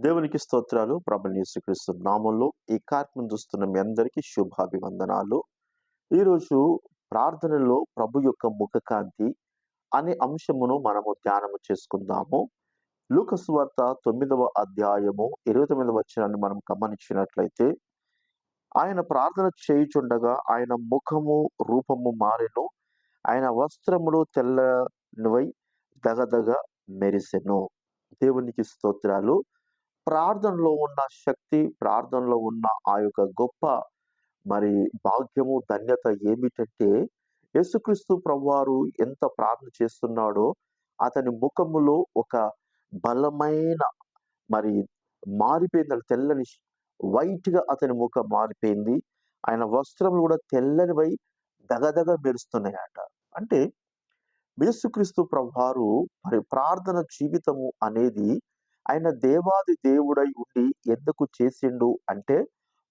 దేవునికి స్తోత్రాలు. ప్రభుని యేసుక్రీస్తు నామంలో ఈ కార్యక్రమం చూస్తున్న మీ అందరికీ శుభాభివందనాలు. ఈరోజు ప్రార్థనలో ప్రభు యొక్క ముఖకాంతి అనే అంశమును మనము ధ్యానము చేసుకుందాము. లూకస్వార్త తొమ్మిదవ అధ్యాయము ఇరవై తొమ్మిదవ వచ్చినాన్ని మనం గమనించినట్లయితే ఆయన ప్రార్థన చేయుచుండగా ఆయన ముఖము రూపము మారెను. ఆయన వస్త్రములు తెల్లనివై దగదగ మెరిసెను. దేవునికి స్తోత్రాలు. ప్రార్థనలో ఉన్న శక్తి ప్రార్థనలో ఉన్న ఆ యొక్క గొప్ప మరి భాగ్యము ధన్యత ఏమిటంటే యేసుక్రీస్తు ప్రభువారు ఎంత ప్రార్థన చేస్తున్నాడో అతని ముఖములో ఒక బలమైన మరి మారిపోయింది తెల్లని వైట్గా అతని ముఖం మారిపోయింది. ఆయన వస్త్రములు కూడా తెల్లనివై దగదగ మెరుస్తున్నాయట. అంటే యేసుక్రీస్తు ప్రభువారు మరి ప్రార్థన జీవితము అనేది ఆయన దేవాది దేవుడై ఉండి ఎందుకు చేసిండు అంటే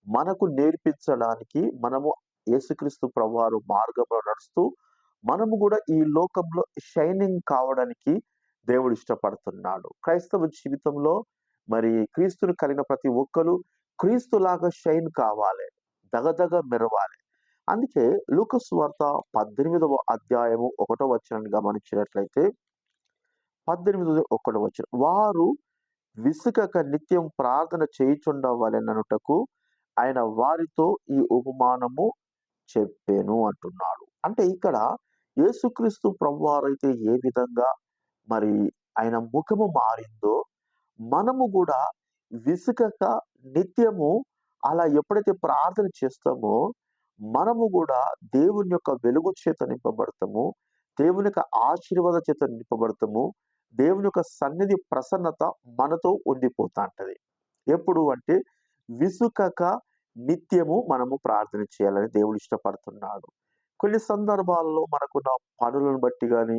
మనకు నేర్పించడానికి మనము యేసుక్రీస్తు ప్రభువారు మార్గంలో నడుస్తూ మనము కూడా ఈ లోకంలో షైనింగ్ కావడానికి దేవుడు ఇష్టపడుతున్నాడు. క్రైస్తవ జీవితంలో మరి క్రీస్తుని కలిగిన ప్రతి ఒక్కరు క్రీస్తులాగా షైన్ కావాలి దగదగ మెరవాలి. అందుకే లూకస్ వార్త పద్దెనిమిదవ అధ్యాయము ఒకటో వచ్చిన గమనించినట్లయితే పద్దెనిమిది ఒకటో వచ్చిన వారు విసుకక నిత్యం ప్రార్థన చేయుచుండవలెననుటకు ఆయన వారితో ఈ ఉపమానము చెప్పాను అంటున్నాడు. అంటే ఇక్కడ యేసుక్రీస్తు అయితే ఏ విధంగా మరి ఆయన ముఖము మారిందో మనము కూడా విసుకక నిత్యము అలా ఎప్పుడైతే ప్రార్థన చేస్తామో మనము కూడా దేవుని యొక్క వెలుగు చేత నింపబడతాము దేవుని యొక్క ఆశీర్వాద చేత నింపబడతాము దేవుని యొక్క సన్నిధి ప్రసన్నత మనతో ఉండిపోతా ఉంటది ఎప్పుడు అంటే విసుకక నిత్యము మనము ప్రార్థన చేయాలని దేవుడు ఇష్టపడుతున్నాడు. కొన్ని సందర్భాల్లో మనకున్న పనులను బట్టి కానీ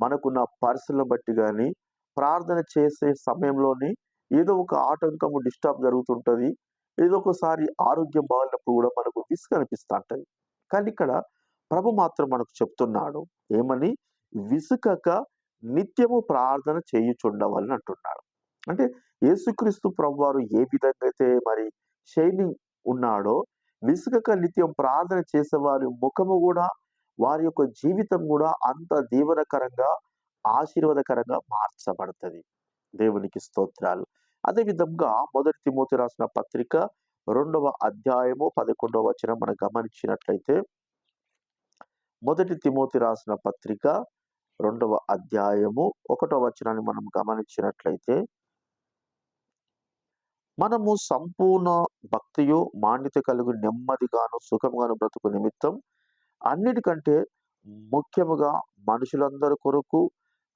మనకున్న పరిస్థితులను బట్టి కానీ ప్రార్థన చేసే సమయంలోని ఏదో ఒక ఆటంకము డిస్టర్బ్ జరుగుతుంటుంది. ఏదో ఒకసారి ఆరోగ్యం బాగాలేనప్పుడు కూడా మనకు విసుగు అనిపిస్తూ ఉంటుంది కానీ ఇక్కడ ప్రభు మాత్రం మనకు చెప్తున్నాడు. ఏమని? విసుకక నిత్యము ప్రార్థన చేయుచుండవాలని అంటున్నాడు అంటే యేసుక్రీస్తు ప్రభువారు ఏ విధంగా అయితే మరి షైనింగ్ ఉన్నాడో విసుగక నిత్యం ప్రార్థన చేసే వారి ముఖము కూడా వారి యొక్క జీవితం కూడా అంత దీవనకరంగా ఆశీర్వాదకరంగా మార్చబడుతుంది. దేవునికి స్తోత్రాలు. అదే విధంగా మొదటి తిమోతి రాసిన పత్రిక రెండవ అధ్యాయము పదకొండవ వచనం మనం గమనించినట్లయితే మొదటి తిమోతి రాసిన పత్రిక రెండవ అధ్యాయము ఒకటో వచనాన్ని మనం గమనించినట్లయితే మనము సంపూర్ణ భక్తియు మాన్యత కలుగు నెమ్మదిగాను సుఖంగాను బ్రతుకు నిమిత్తం అన్నిటికంటే ముఖ్యముగా మనుషులందరి కొరకు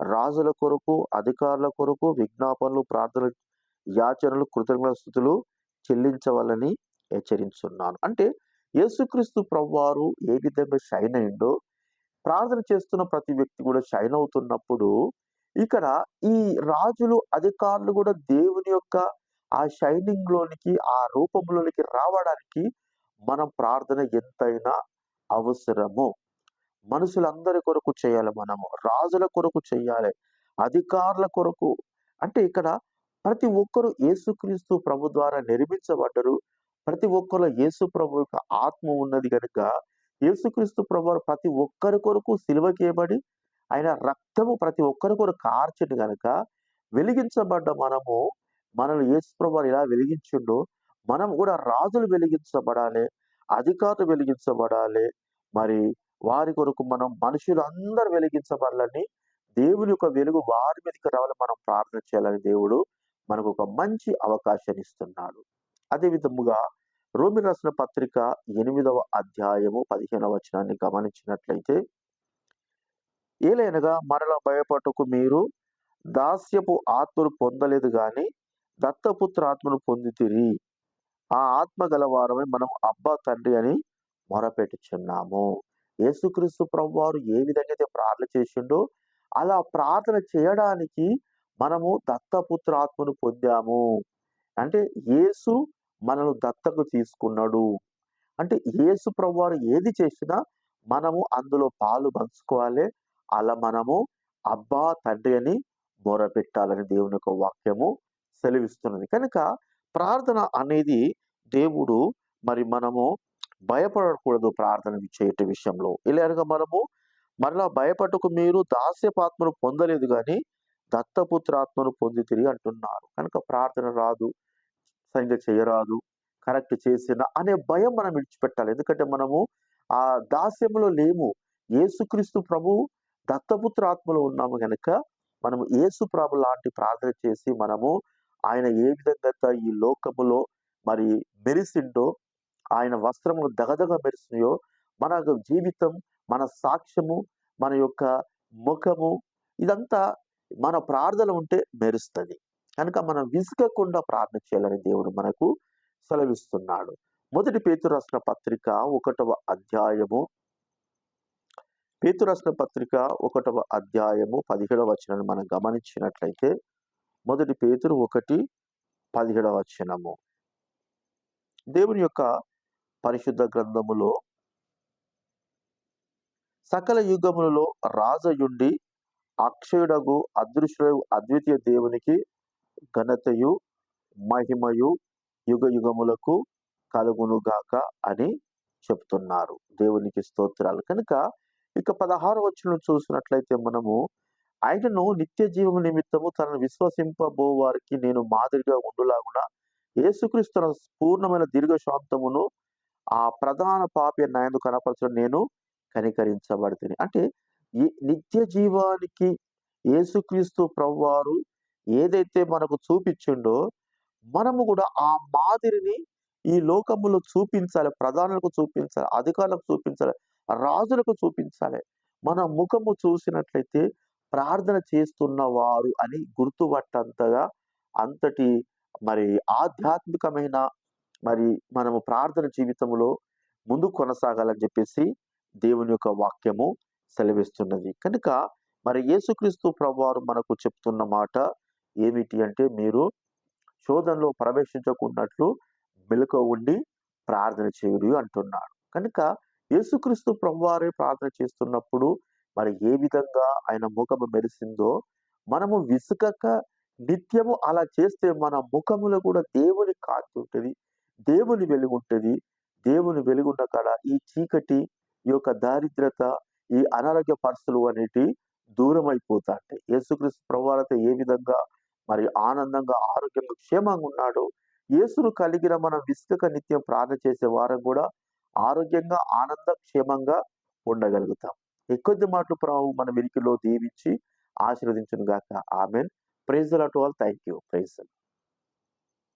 రాజుల కొరకు అధికారుల కొరకు విజ్ఞాపనలు ప్రార్థనలు యాచనలు కృతజ్ఞత స్థుతులు చెల్లించవాలని హెచ్చరించున్నాను అంటే యేసుక్రీస్తు ప్రభువారు ఏ విధంగా షైన్ అయిందో ప్రార్థన చేస్తున్న ప్రతి వ్యక్తి కూడా షైన్ అవుతున్నప్పుడు ఇక్కడ ఈ రాజులు అధికారులు కూడా దేవుని యొక్క ఆ షైనింగ్ లోనికి ఆ రూపంలోనికి రావడానికి మనం ప్రార్థన ఎంతైనా అవసరము. మనుషులందరి కొరకు చేయాలి మనము రాజుల కొరకు చేయాలి అధికారుల కొరకు. అంటే ఇక్కడ ప్రతి ఒక్కరు యేసుక్రీస్తు ప్రభు ద్వారా నిర్మించబడ్డరు. ప్రతి ఒక్కరు యేసు ప్రభు యొక్క ఆత్మ ఉన్నది కనుక యేసుక్రీస్తు ప్రభువారు ప్రతి ఒక్కరి కొరకు సిలువకేయబడి ఆయన రక్తము ప్రతి ఒక్కరి కొరకు కార్చడు కనుక వెలిగించబడ్డ మనము మనల్ని యేసు ప్రభువారు ఇలా వెలిగించుండు మనం కూడా రాజులు వెలిగించబడాలి అధికారులు వెలిగించబడాలి మరి వారి కొరకు మనం మనుషులు అందరు వెలిగించబడాలని దేవుని యొక్క వెలుగు వారి మీదకి రావాలని మనం ప్రార్థన చేయాలని దేవుడు మనకు ఒక మంచి అవకాశాన్ని ఇస్తున్నాడు. అదే విధముగా రోమి రాసిన పత్రిక ఎనిమిదవ అధ్యాయము పదిహేనవ వచనాన్ని గమనించినట్లయితే ఏలైనగా మరల భయపట్టుకు మీరు దాస్యపు ఆత్మను పొందలేదు గాని దత్తపుత్ర ఆత్మను పొందితిరి. ఆ ఆత్మ గలవారమై మనం అబ్బా తండ్రి అని మొరపెట్టుచున్నాము. యేసుక్రీస్తు ప్రభువారు ఏ విధంగా అయితే ప్రార్థన చేసిండో అలా ప్రార్థన చేయడానికి మనము దత్తపుత్ర ఆత్మను పొందాము. అంటే యేసు మనను దత్తకు తీసుకున్నాడు అంటే యేసు ప్రభువారు ఏది చేసినా మనము అందులో పాలు పంచుకోవాలి అలా మనము అబ్బా తండ్రి అని మొరపెట్టాలని దేవుని యొక్క వాక్యము సెలవిస్తున్నది. కనుక ప్రార్థన అనేది దేవుడు మరి మనము భయపడకూడదు ప్రార్థన చేయట విషయంలో. ఎలాగనగా మనము మరలా భయపడకు మీరు దాస్యపాత్మను పొందలేదు కానీ దత్తపుత్రాత్మను పొందితిరి అంటున్నారు. కనుక ప్రార్థన రాదు, సరిగ్గా చేయరాదు, కరెక్ట్ చేసిన అనే భయం మనం విడిచిపెట్టాలి. ఎందుకంటే మనము ఆ దాస్యములో లేము. ఏసుక్రీస్తు ప్రభు దత్తపుత్ర ఆత్మలో ఉన్నాము కనుక మనము ఏసు ప్రభు లాంటి ప్రార్థన చేసి మనము ఆయన ఏ విధంగా ఈ లోకములో మరి మెరిసిండో ఆయన వస్త్రములు దగదగ మెరిసినాయో మన జీవితం, మన సాక్ష్యము, మన యొక్క ముఖము ఇదంతా మన ప్రార్థన ఉంటే మెరుస్తుంది కనుక మనం విసుగకుండా ప్రార్థన చేయాలని దేవుడు మనకు సెలవిస్తున్నాడు. మొదటి పేతురు రాసిన పత్రిక ఒకటవ అధ్యాయము పేతురు రాసిన పత్రిక ఒకటవ అధ్యాయము 17వ వచనాన్ని మనం గమనించినట్లయితే మొదటి పేతురు 1:17వ వచనము. దేవుని యొక్క పరిశుద్ధ గ్రంథములో సకల యుగములలో రాజయుండి అక్షయుడగు అదృశ్యుడు అద్వితీయ దేవునికి ఘనతయు, మహిమయు యుగయుగములకు కలుగునుగాక అని చెప్తున్నారు. దేవునికి స్తోత్రాలు. కనుక ఇక పదహారు వచ్చిన చూసినట్లయితే మనము ఆయనను నిత్య జీవము నిమిత్తము తనను విశ్వసింపబోవారికి నేను మాదిరిగా ఉండులాగున యేసుక్రీస్తు తన పూర్ణమైన దీర్ఘశాంతమును ఆ ప్రధాన పాపి నాయందు కనపరచడం నేను కనికరించబడితిని. అంటే ఈ నిత్య జీవానికి యేసుక్రీస్తు ప్రభువారు ఏదైతే మనకు చూపించిండో మనము కూడా ఆ మాదిరిని ఈ లోకములో చూపించాలి. ప్రధానులకు చూపించాలి. అధికారులకు చూపించాలి. రాజులకు చూపించాలి. మన ముఖము చూసినట్లయితే ప్రార్థన చేస్తున్న వారు అని గుర్తుపట్టంతగా అంతటి మరి ఆధ్యాత్మికమైన మరి మనము ప్రార్థన జీవితంలో ముందు కొనసాగాలని చెప్పేసి దేవుని యొక్క వాక్యము సెలవిస్తున్నది. కనుక మరి యేసుక్రీస్తు ప్రభువారు మనకు చెప్తున్న మాట ఏమిటి అంటే మీరు శోధనలో ప్రవేశించకున్నట్లు మెలక ఉండి ప్రార్థన చేయుడు అంటున్నాడు. కనుక యేసుక్రీస్తు ప్రభువారే ప్రార్థన చేస్తున్నప్పుడు మరి ఏ విధంగా ఆయన ముఖము మెరిసిందో మనము విసుకక నిత్యము అలా చేస్తే మన ముఖములో కూడా దేవుని కాంతి ఉంటుంది దేవుని వెలుగు ఉంటుంది దేవుని వెలుగున్న కాడ ఈ చీకటి, ఈ యొక్క దారిద్రత, ఈ అనారోగ్య పరిస్థితులు అనేటివి అంటే యేసుక్రీస్తు ప్రభువారైతే ఏ విధంగా మరి ఆనందంగా, ఆరోగ్యంగా, క్షేమంగా ఉన్నాడు యేసును కలిగిన మనం విసుగక నిత్యం ప్రార్థన చేసే వారం కూడా ఆరోగ్యంగా, ఆనంద, క్షేమంగా ఉండగలుగుతాం. ఎక్కువ మాటలు ప్రభు మన వెలికిలో దీవించి ఆశీర్వదించును గాక. Amen praise the to all. Thank you. Praise